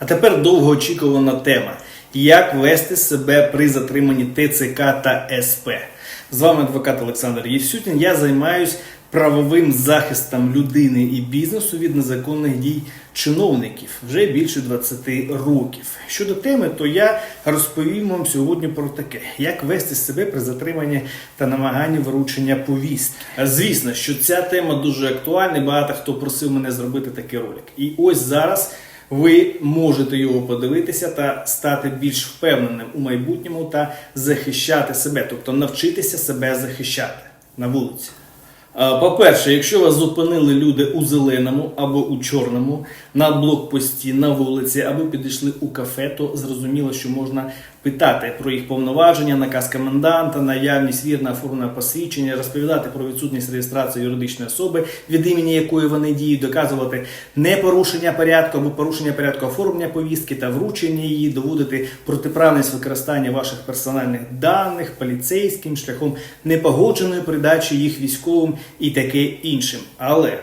А тепер довгоочікувана тема: як вести себе при затриманні ТЦК та СП. З вами адвокат Олександр Євсютін. Я займаюсь правовим захистом людини і бізнесу від незаконних дій чиновників вже більше 20 років. Щодо теми, то я розповім вам сьогодні про таке: як вести себе при затриманні та намаганні вручення повістки. Звісно, що ця тема дуже актуальна. Багато хто просив мене зробити такий ролик. І ось зараз. Ви можете його подивитися та стати більш впевненим у майбутньому та захищати себе, тобто навчитися себе захищати на вулиці. А, По-перше, якщо вас зупинили люди у зеленому або у чорному на блокпості, на вулиці, або підійшли у кафе, то зрозуміло, що можна питати про їх повноваження, наказ коменданта, наявність вірно оформленого посвідчення, розповідати про відсутність реєстрації юридичної особи, від імені якої вони діють, доказувати непорушення порядку або порушення порядку оформлення повістки та вручення її, доводити протиправність використання ваших персональних даних поліцейським шляхом непогодженої передачі їх військовим і таке іншим. Але